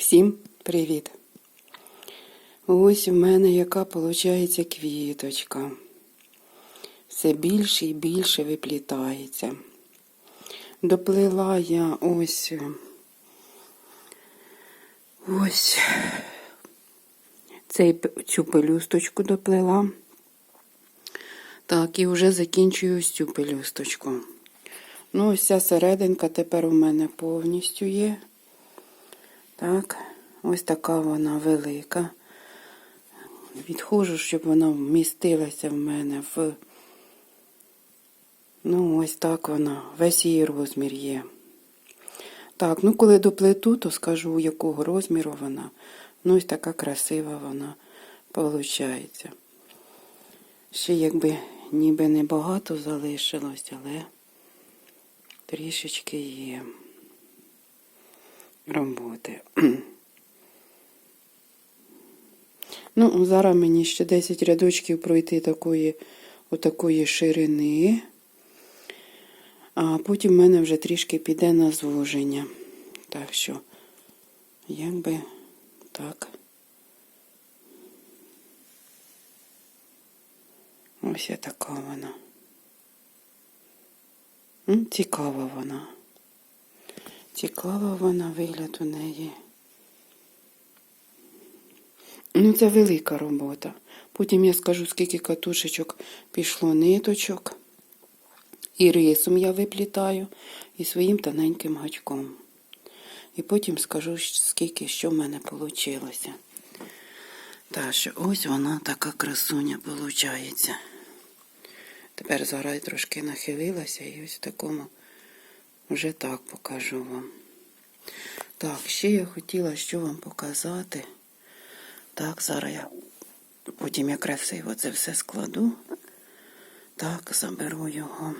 Всім привіт! Ось у мене яка виходить квіточка. Все більше і більше виплітається. Доплила я ось ось цей, цю пелюсточку доплила. Так, і вже закінчую ось цю пелюсточку. Ну, ось ця серединка тепер у мене повністю є. Так, ось така вона велика. Відходжу, щоб вона вмістилася в мене в. Ну, ось так вона. Весь її розмір є. Так, ну коли доплету, то скажу, якого розміру вона. Ну, ось така красива вона виходить. Ще якби ніби небагато залишилось, але трішечки є роботи. Ну, зараз мені ще 10 рядочків пройти такої, отакої ширини, а потім в мене вже трішки піде на звуження. Так що, якби так. Ось я така вона. Цікава вона. Цікава вона вигляд у неї. Ну, це велика робота. Потім я скажу, скільки катушечок пішло ниточок. І рисом я виплітаю, і своїм тоненьким гачком. І потім скажу, скільки що в мене вийшло. Так що ось вона така красуня виходить. Тепер зараз трошки нахилилася і ось в такому вже так покажу вам. Так, ще я хотіла що вам показати. Так, зараз я потім я красиво це все складу. Так, заберу його.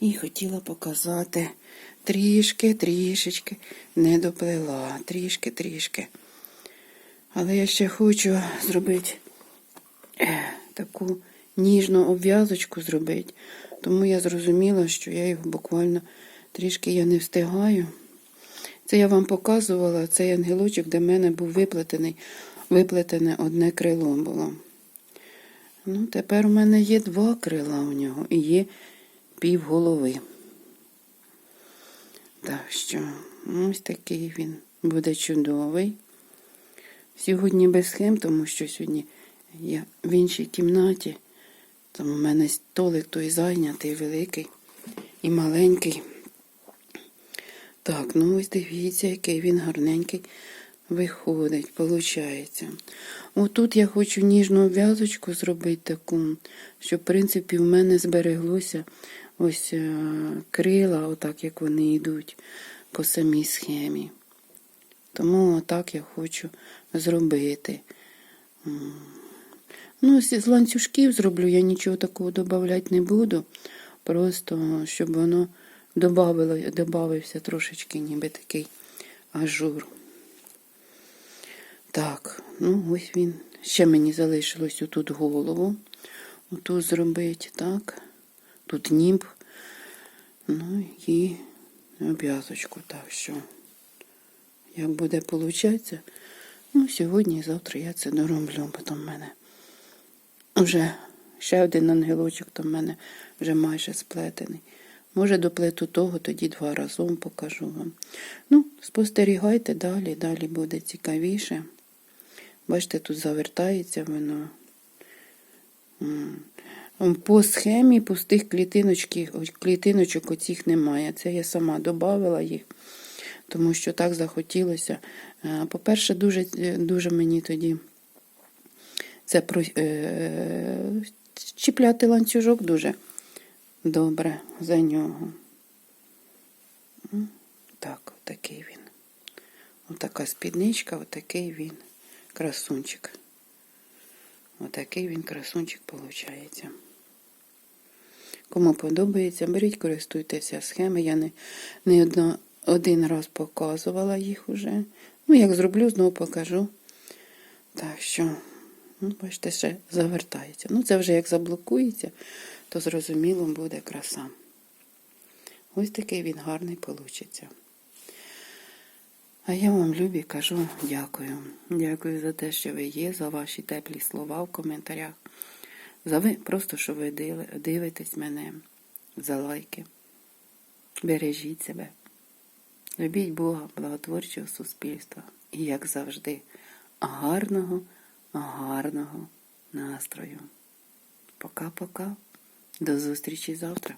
І хотіла показати трішки, трішечки не доплела. Трішки, трішки. Але я ще хочу зробити е, таку ніжну обв'язочку зробити. Тому я зрозуміла, що я його буквально трішки я не встигаю. Це я вам показувала цей ангелочок, де в мене був виплетений, виплетене одне крило було. Ну, тепер у мене є два крила у нього і є пів голови. Так що, ось такий він буде чудовий. Сьогодні без схем, тому що сьогодні я в іншій кімнаті. Там у мене столик той зайнятий, великий і маленький. Так, ну ось дивіться, який він гарненький виходить, виходить. Отут я хочу ніжну в'язочку зробити таку, щоб, в принципі, в мене збереглося ось е, крила, отак як вони йдуть по самій схемі. Тому отак я хочу зробити. Ну, з ланцюжків зроблю, я нічого такого додавати не буду. Просто щоб воно добавився трошечки ніби такий ажур. Так, ну ось він. Ще мені залишилось отут голову. Отут зробити, так. Тут німб. Ну і обв'язочку. Так що, як буде получатися, ну, сьогодні і завтра я це дороблю, потім в мене вже ще один ангелочок там в мене вже майже сплетений. Може, доплету того, тоді два разом покажу вам. Ну, спостерігайте далі, далі буде цікавіше. Бачите, тут завертається воно. По схемі пустих клітиночок оцих немає. Це я сама додавала їх, тому що так захотілося. Е, По-перше, дуже, дуже мені тоді це про, е, чіпляти ланцюжок дуже добре за нього. Так, отакий він. Отака спідничка, отакий він красунчик. Отакий він красунчик виходить. Кому подобається, беріть, користуйтеся схеми. Я не, не одно, один раз показувала їх уже. Ну, як зроблю, знову покажу. Так що, ну, бачите, ще завертається. Ну, це вже як заблокується, то зрозуміло буде краса. Ось такий він гарний получиться. А я вам, любі, кажу дякую. Дякую за те, що ви є, за ваші теплі слова в коментарях. За ви просто, що ви дивитесь мене, за лайки. Бережіть себе. Любіть Бога, благотворчого суспільства. І, як завжди, гарного, гарного настрою. Пока-пока. До зустрічі завтра.